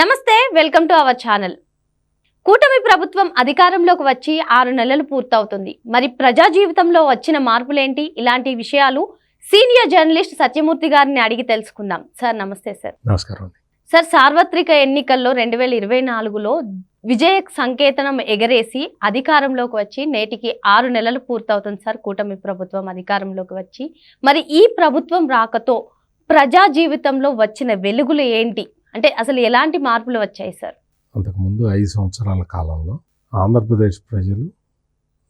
నమస్తే welcome to our channel. కూటమి ప్రభుత్వం అధికారంలోకి వచ్చి ఆరు నెలలు పూర్తవుతుంది. మరి ప్రజా జీవితంలో వచ్చిన మార్పులేంటి? ఇలాంటి విషయాలు సీనియర్ జర్నలిస్ట్ సత్యమూర్తి గారిని అడిగి తెలుసుకుందాం. సార్ నమస్తే సార్. నమస్కారం సార్ సార్వత్రిక ఎన్నికల్లో రెండు వేల ఇరవై నాలుగులో విజయ సంకేతనం ఎగరేసి అధికారంలోకి వచ్చి నేటికి ఆరు నెలలు పూర్తవుతుంది సార్ కూటమి ప్రభుత్వం అధికారంలోకి వచ్చి. మరి ఈ ప్రభుత్వం రాకతో ప్రజా జీవితంలో వచ్చిన వెలుగులు ఏంటి? అంటే అసలు ఎలాంటి మార్పులు వచ్చాయి సార్? అంతకుముందు ఐదు సంవత్సరాల కాలంలో ఆంధ్రప్రదేశ్ ప్రజలు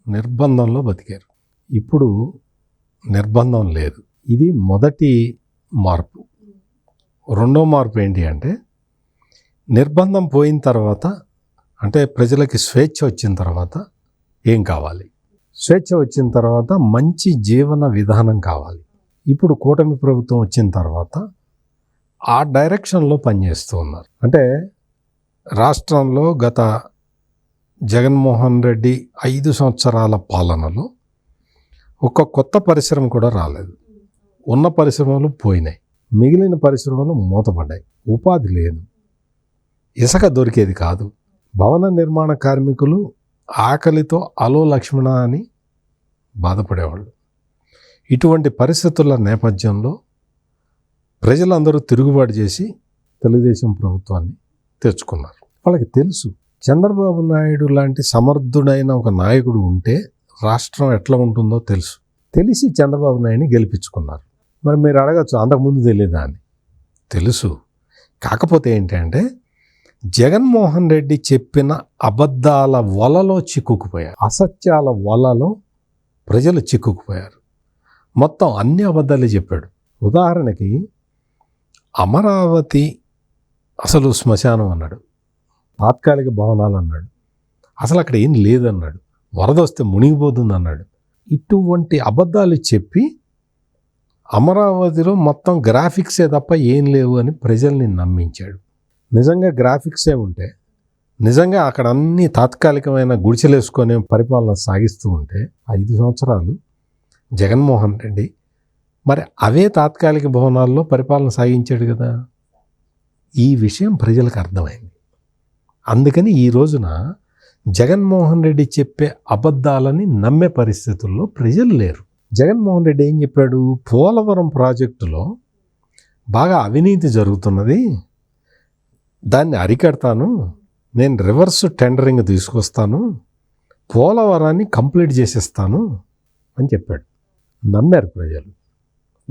నిర్బంధంలో బతికారు. ఇప్పుడు నిర్బంధం లేదు. ఇది మొదటి మార్పు. రెండో మార్పు ఏంటి అంటే నిర్బంధం పోయిన తర్వాత అంటే ప్రజలకి స్వేచ్ఛ వచ్చిన తర్వాత ఏం కావాలి? స్వేచ్ఛ వచ్చిన తర్వాత మంచి జీవన విధానం కావాలి. ఇప్పుడు కూటమి ప్రభుత్వం వచ్చిన తర్వాత ఆ డైరెక్షన్లో పనిచేస్తూ ఉన్నారు. అంటే రాష్ట్రంలో గత జగన్మోహన్ రెడ్డి ఐదు సంవత్సరాల పాలనలో ఒక కొత్త పరిశ్రమ కూడా రాలేదు. ఉన్న పరిశ్రమలు పోయినాయి. మిగిలిన పరిశ్రమలు మూతపడ్డాయి. ఉపాధి లేదు. ఇసుక దొరికేది కాదు. భవన నిర్మాణ కార్మికులు ఆకలితో అలో లక్ష్మణ అని బాధపడేవాళ్ళు. ఇటువంటి పరిస్థితుల నేపథ్యంలో ప్రజలందరూ తిరుగుబాటు చేసి తెలుగుదేశం ప్రభుత్వాన్ని తెచ్చుకున్నారు వాళ్ళకి తెలుసు చంద్రబాబు నాయుడు లాంటి సమర్థుడైన ఒక నాయకుడు ఉంటే రాష్ట్రం ఎట్లా ఉంటుందో తెలుసు. తెలిసి చంద్రబాబు నాయుడిని గెలిపించుకున్నారు. మరి మీరు అడగచ్చు అంతకుముందు తెలియదా అని తెలుసు. కాకపోతే ఏంటంటే జగన్మోహన్ రెడ్డి చెప్పిన అబద్ధాల వలలో చిక్కుకుపోయారు. అసత్యాల వలలో ప్రజలు చిక్కుకుపోయారు. మొత్తం అన్ని అబద్ధాలే చెప్పాడు. ఉదాహరణకి అమరావతి అసలు శ్మశానం అన్నాడు. తాత్కాలిక భవనాలు అన్నాడు. అసలు అక్కడ ఏం లేదన్నాడు. వరద వస్తే మునిగిపోతుంది అన్నాడు. ఇటువంటి అబద్ధాలు చెప్పి అమరావతిలో మొత్తం గ్రాఫిక్సే తప్ప ఏం లేవు అని ప్రజల్ని నమ్మించాడు. నిజంగా గ్రాఫిక్సే ఉంటే నిజంగా అక్కడ అన్ని తాత్కాలికమైన గుడిసెలేసుకొని పరిపాలన సాగిస్తూ ఉంటే ఐదు సంవత్సరాలు జగన్మోహన్ రెడ్డి మరి అవే తాత్కాలిక భవనాల్లో పరిపాలన సాగించాడు కదా. ఈ విషయం ప్రజలకు అర్థమైంది. అందుకని ఈ రోజున జగన్మోహన్ రెడ్డి చెప్పే అబద్ధాలని నమ్మే పరిస్థితుల్లో ప్రజలు లేరు. జగన్మోహన్ రెడ్డి ఏం చెప్పాడు? పోలవరం ప్రాజెక్టులో బాగా అవినీతి జరుగుతున్నది. దాన్ని అరికడతాను. నేను రివర్స్ టెండరింగ్ తీసుకొస్తాను. పోలవరాన్ని కంప్లీట్ చేసేస్తాను అని చెప్పాడు. నమ్మారు ప్రజలు.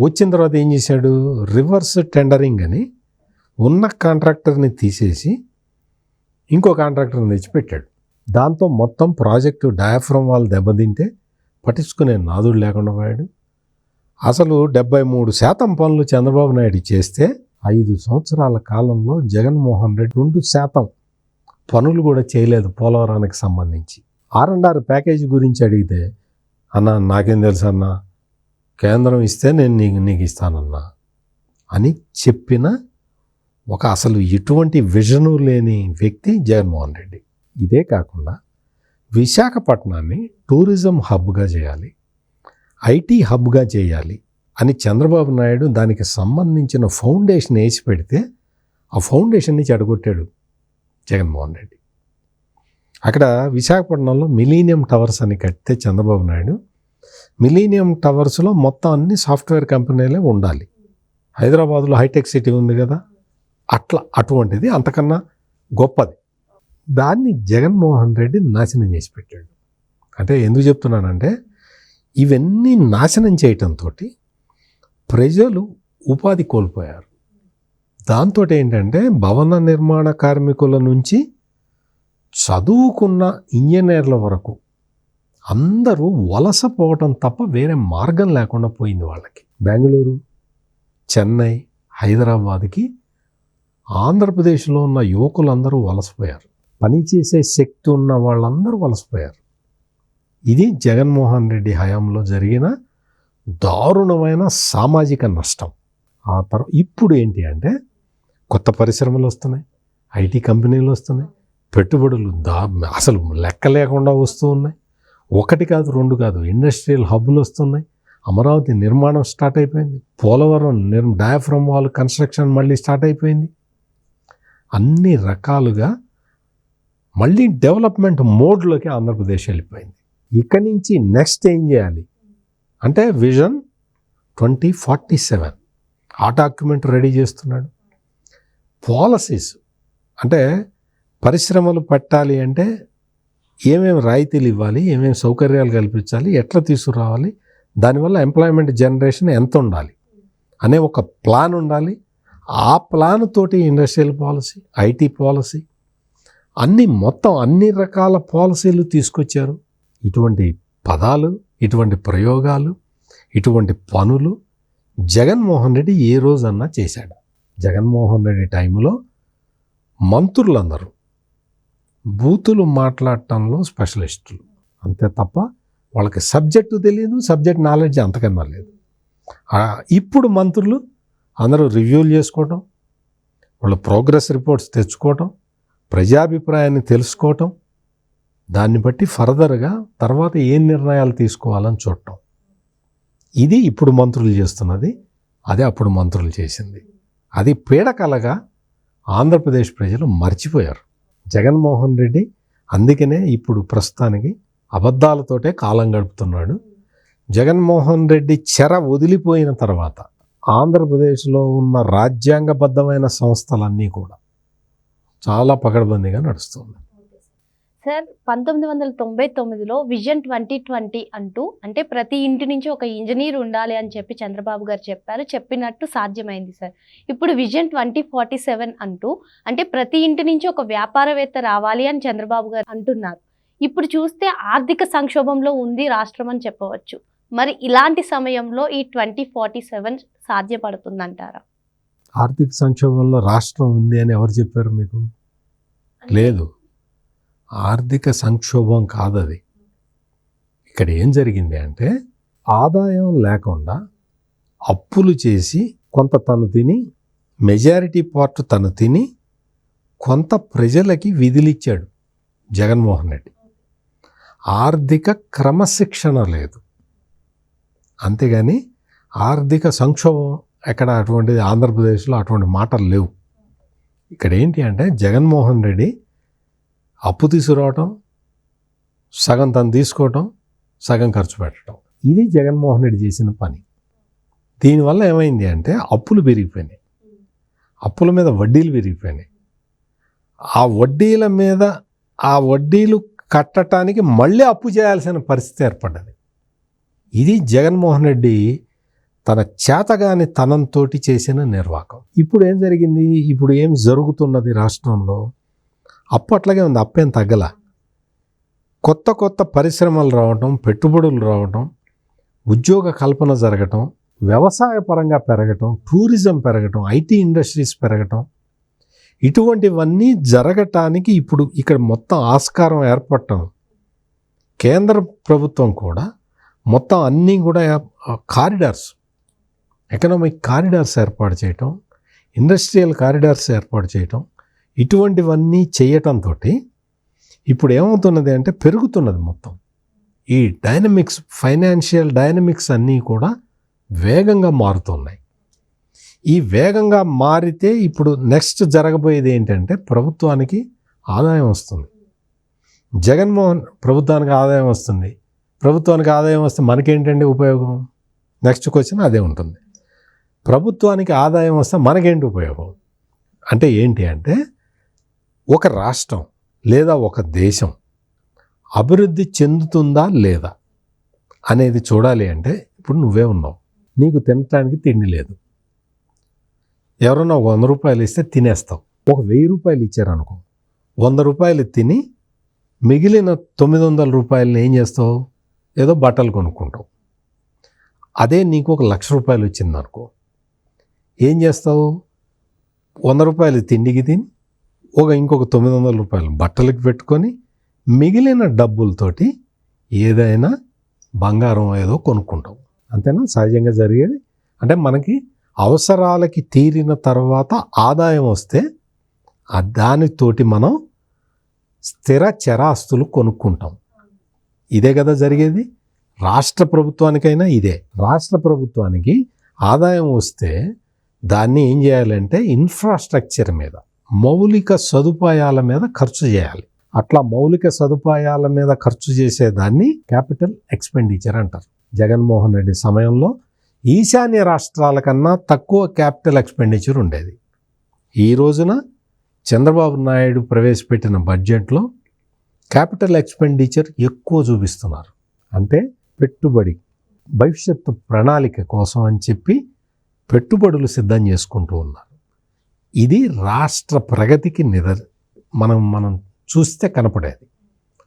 వచ్చిన తర్వాత ఏం చేశాడు? రివర్స్ టెండరింగ్ అని ఉన్న కాంట్రాక్టర్ని తీసేసి ఇంకో కాంట్రాక్టర్ని తెచ్చిపెట్టాడు. దాంతో మొత్తం ప్రాజెక్టు డయాఫ్రమ్ వాళ్ళు దెబ్బతింటే పట్టించుకునే నాదుడు లేకుండా పోయాడు. అసలు డెబ్బై మూడు శాతం పనులు చంద్రబాబు నాయుడు చేస్తే ఐదు సంవత్సరాల కాలంలో జగన్మోహన్ రెడ్డి రెండు శాతం పనులు కూడా చేయలేదు పోలవరానికి సంబంధించి. ఆర్ అండ్ ఆర్ ప్యాకేజీ గురించి అడిగితే అన్న నాకేం తెలుసు అన్నా? కేంద్రం ఇస్తే నేను నీకు నీకు ఇస్తానన్నా అని చెప్పిన ఒక అసలు ఎటువంటి విజను లేని వ్యక్తి జగన్మోహన్ రెడ్డి. ఇదే కాకుండా విశాఖపట్నాన్ని టూరిజం హబ్గా చేయాలి ఐటీ హబ్గా చేయాలి అని చంద్రబాబు నాయుడు దానికి సంబంధించిన ఫౌండేషన్ వేసి పెడితే ఆ ఫౌండేషన్ని చెడగొట్టాడు జగన్మోహన్ రెడ్డి. అక్కడ విశాఖపట్నంలో మిలీనియం టవర్స్ అని కడితే చంద్రబాబు నాయుడు మిలీనియం టవర్స్లో మొత్తం అన్ని సాఫ్ట్వేర్ కంపెనీలే ఉండాలి. హైదరాబాద్లో హైటెక్ సిటీ ఉంది కదా అట్లా అటువంటిది అంతకన్నా గొప్పది. దాన్ని జగన్మోహన్ రెడ్డి నాశనం చేసి పెట్టాడు. అంటే ఎందుకు చెప్తున్నానంటే ఇవన్నీ నాశనం చేయటంతో ప్రజలు ఉపాధి కోల్పోయారు. దాంతో ఏంటంటే భవన నిర్మాణ కార్మికుల నుంచి చదువుకున్న ఇంజనీర్ల వరకు అందరూ వలసపోవటం తప్ప వేరే మార్గం లేకుండా పోయింది వాళ్ళకి. బెంగళూరు చెన్నై హైదరాబాద్కి ఆంధ్రప్రదేశ్లో ఉన్న యువకులందరూ వలసపోయారు. పనిచేసే శక్తి ఉన్న వాళ్ళందరూ వలసపోయారు. ఇది జగన్మోహన్ రెడ్డి హయాంలో జరిగిన దారుణమైన సామాజిక నష్టం. ఆ తర్వాత ఇప్పుడు ఏంటి అంటే కొత్త పరిశ్రమలు వస్తున్నాయి ఐటీ కంపెనీలు వస్తున్నాయి పెట్టుబడులు దా అసలు లెక్క లేకుండా వస్తూ ఉన్నాయి. ఒకటి కాదు రెండు కాదు ఇండస్ట్రియల్ హబ్బులు వస్తున్నాయి. అమరావతి నిర్మాణం స్టార్ట్ అయిపోయింది. పోలవరం నిర్ డయాఫ్రమ్ వాల్ కన్స్ట్రక్షన్ మళ్ళీ స్టార్ట్ అయిపోయింది. అన్ని రకాలుగా మళ్ళీ డెవలప్మెంట్ మోడ్లోకి ఆంధ్రప్రదేశ్ వెళ్ళిపోయింది. ఇక్కడి నుంచి నెక్స్ట్ ఏం చేయాలి? అంటే విజన్ ట్వంటీ ఫార్టీ సెవెన్. ఆ డాక్యుమెంట్ రెడీ చేస్తున్నాడు. పాలసీస్ అంటే పరిశ్రమలు పెట్టాలి అంటే ఏమేమి రాయితీలు ఇవ్వాలి ఏమేమి సౌకర్యాలు కల్పించాలి ఎట్లా తీసుకురావాలి దానివల్ల ఎంప్లాయ్మెంట్ జనరేషన్ ఎంత ఉండాలి అనే ఒక ప్లాన్ ఉండాలి. ఆ ప్లాన్ తోటి ఇండస్ట్రియల్ పాలసీ ఐటీ పాలసీ అన్ని మొత్తం అన్ని రకాల పాలసీలు తీసుకొచ్చారు. ఇటువంటి పదాలు ఇటువంటి ప్రయోగాలు ఇటువంటి పనులు జగన్మోహన్ రెడ్డి ఏ రోజన్నా చేశాడు. జగన్మోహన్ రెడ్డి టైంలో మంత్రులందరూ బూతులు మాట్లాడటంలో స్పెషలిస్టులు. అంతే తప్ప వాళ్ళకి సబ్జెక్టు తెలియదు సబ్జెక్ట్ నాలెడ్జ్ అంతకన్నా లేదు. ఇప్పుడు మంత్రులు అందరూ రివ్యూలు చేసుకోవటం వాళ్ళ ప్రోగ్రెస్ రిపోర్ట్స్ తెచ్చుకోవటం ప్రజాభిప్రాయాన్ని తెలుసుకోవటం దాన్ని బట్టి ఫర్దర్గా తర్వాత ఏం నిర్ణయాలు తీసుకోవాలని చూడటం. ఇది ఇప్పుడు మంత్రులు చేస్తున్నది అదే అప్పుడు మంత్రులు చేసింది. అది పీడకలగా ఆంధ్రప్రదేశ్ ప్రజలు మర్చిపోయారు. జగన్మోహన్ రెడ్డి అందుకనే ఇప్పుడు ప్రస్తుతానికి అబద్ధాలతోటే కాలం గడుపుతున్నాడు. జగన్మోహన్ రెడ్డి చెర వదిలిపోయిన తర్వాత ఆంధ్రప్రదేశ్లో ఉన్న రాజ్యాంగబద్ధమైన సంస్థలన్నీ కూడా చాలా పకడ్బందీగా నడుస్తుంది సార్ పంతొమ్మిది వందల తొంభై తొమ్మిదిలో విజన్ ట్వంటీ ట్వంటీ అంటూ అంటే ప్రతి ఇంటి నుంచి ఒక ఇంజనీర్ ఉండాలి అని చెప్పి చంద్రబాబు గారు చెప్పారు చెప్పినట్టు సాధ్యమైంది సార్. ఇప్పుడు విజన్ ట్వంటీ ఫార్టీ సెవెన్ అంటూ అంటే ప్రతి ఇంటి నుంచి ఒక వ్యాపారవేత్త రావాలి అని చంద్రబాబు గారు అంటున్నారు. ఇప్పుడు చూస్తే ఆర్థిక సంక్షోభంలో ఉంది రాష్ట్రం అని చెప్పవచ్చు. మరి ఇలాంటి సమయంలో ఈ ట్వంటీ ఫార్టీ సెవెన్ సాధ్యపడుతుందంటారా? ఆర్థిక సంక్షోభంలో రాష్ట్రం ఉంది అని ఎవరు చెప్పారు మీకు? లేదు. ఆర్థిక సంక్షోభం కాదది. ఇక్కడ ఏం జరిగింది అంటే ఆదాయం లేకుండా అప్పులు చేసి కొంత తను తిని మెజారిటీ పార్ట్ తను తిని కొంత ప్రజలకి విధులిచ్చాడు జగన్మోహన్ రెడ్డి. ఆర్థిక క్రమశిక్షణ లేదు. అంతేగాని ఆర్థిక సంక్షోభం ఎక్కడ అటువంటిది ఆంధ్రప్రదేశ్లో అటువంటి మాటలు లేవు. ఇక్కడ ఏంటి అంటే జగన్మోహన్ రెడ్డి అప్పు తీసుకురావటం సగం తను తీసుకోవటం సగం ఖర్చు పెట్టడం ఇది జగన్మోహన్ రెడ్డి చేసిన పని. దీనివల్ల ఏమైంది అంటే అప్పులు పెరిగిపోయినాయి. అప్పుల మీద వడ్డీలు పెరిగిపోయినాయి. ఆ వడ్డీల మీద ఆ వడ్డీలు కట్టడానికి మళ్ళీ అప్పు చేయాల్సిన పరిస్థితి ఏర్పడ్డది. ఇది జగన్మోహన్ రెడ్డి తన చేతగాని తనంతోటి చేసిన నిర్వాకం. ఇప్పుడు ఏం జరిగింది? ఇప్పుడు ఏం జరుగుతున్నది రాష్ట్రంలో? అప్పు అట్లాగే ఉంది అప్పేం తగ్గల. కొత్త కొత్త పరిశ్రమలు రావటం పెట్టుబడులు రావటం ఉద్యోగ కల్పన జరగటం వ్యవసాయ పరంగా పెరగటం టూరిజం పెరగటం ఐటీ ఇండస్ట్రీస్ పెరగటం ఇటువంటివన్నీ జరగటానికి ఇప్పుడు ఇక్కడ మొత్తం ఆస్కారం ఏర్పడటం కేంద్ర ప్రభుత్వం కూడా మొత్తం అన్నీ కూడా కారిడార్స్ ఎకనామిక్ కారిడార్స్ ఏర్పాటు చేయటం ఇండస్ట్రియల్ కారిడార్స్ ఏర్పాటు చేయటం ఇటువంటివన్నీ చేయటంతో ఇప్పుడు ఏమవుతున్నది అంటే పెరుగుతున్నది మొత్తం. ఈ డైనమిక్స్ ఫైనాన్షియల్ డైనమిక్స్ అన్నీ కూడా వేగంగా మారుతున్నాయి. ఈ వేగంగా మారితే ఇప్పుడు నెక్స్ట్ జరగబోయేది ఏంటంటే ప్రభుత్వానికి ఆదాయం వస్తుంది. జగన్మోహన్ ప్రభుత్వానికి ఆదాయం వస్తుంది. ప్రభుత్వానికి ఆదాయం వస్తే మనకేంటండి ఉపయోగం? నెక్స్ట్ క్వశ్చన్ అదే ఉంటుంది. ప్రభుత్వానికి ఆదాయం వస్తే మనకేంటి ఉపయోగం? అంటే ఏంటి అంటే ఒక రాష్ట్రం లేదా ఒక దేశం అభివృద్ధి చెందుతుందా లేదా అనేది చూడాలి అంటే ఇప్పుడు నువ్వే ఉన్నావు. నీకు తినటానికి తిండి లేదు. ఎవరన్నా ఒక వంద రూపాయలు ఇస్తే తినేస్తావు. ఒక వెయ్యి రూపాయలు ఇచ్చారనుకో వంద రూపాయలు తిని మిగిలిన తొమ్మిది వందల రూపాయలని ఏం చేస్తావు? ఏదో బట్టలు కొనుక్కుంటావు. అదే నీకు ఒక లక్ష రూపాయలు వచ్చిందనుకో ఏం చేస్తావు? వంద రూపాయలు తిండికి తిని ఒక ఇంకొక తొమ్మిది వందల రూపాయలు బట్టలకు పెట్టుకొని మిగిలిన డబ్బులతోటి ఏదైనా బంగారం ఏదో కొనుక్కుంటాం. అంతేనా? సహజంగా జరిగేది. అంటే మనకి అవసరాలకి తీరిన తర్వాత ఆదాయం వస్తే దానితోటి మనం స్థిర చరాస్తులు కొనుక్కుంటాం. ఇదే కదా జరిగేది? రాష్ట్ర ప్రభుత్వానికైనా ఇదే. రాష్ట్ర ప్రభుత్వానికి ఆదాయం వస్తే దాన్ని ఏం చేయాలంటే ఇన్ఫ్రాస్ట్రక్చర్ మీద మౌలిక సదుపాయాల మీద ఖర్చు చేయాలి. అట్లా మౌలిక సదుపాయాల మీద ఖర్చు చేసేదాన్ని క్యాపిటల్ ఎక్స్పెండిచర్ అంటారు. జగన్మోహన్ రెడ్డి సమయంలో ఈశాన్య రాష్ట్రాల కన్నా తక్కువ క్యాపిటల్ ఎక్స్పెండిచర్ ఉండేది. ఈ రోజున చంద్రబాబు నాయుడు ప్రవేశపెట్టిన బడ్జెట్లో క్యాపిటల్ ఎక్స్పెండిచర్ ఎక్కువ చూపిస్తున్నారు. అంటే పెట్టుబడి భవిష్యత్తు ప్రణాళిక కోసం అని చెప్పి పెట్టుబడులు సిద్ధం చేసుకుంటూ ఉన్నారు. ఇది రాష్ట్ర ప్రగతికి నిదర్ మనం మనం చూస్తే కనపడేది.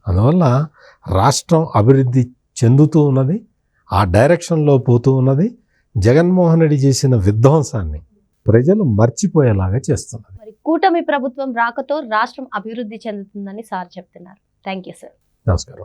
అందువల్ల రాష్ట్రం అభివృద్ధి చెందుతూ ఉన్నది ఆ డైరెక్షన్లో పోతూ ఉన్నది జగన్మోహన్ రెడ్డి చేసిన విధ్వంసాన్ని ప్రజలు మర్చిపోయేలాగా చేస్తున్నది. మరి కూటమి ప్రభుత్వం రాకతో రాష్ట్రం అభివృద్ధి చెందుతుందని సార్ చెప్తున్నారు. Thank you sir. నమస్కారం.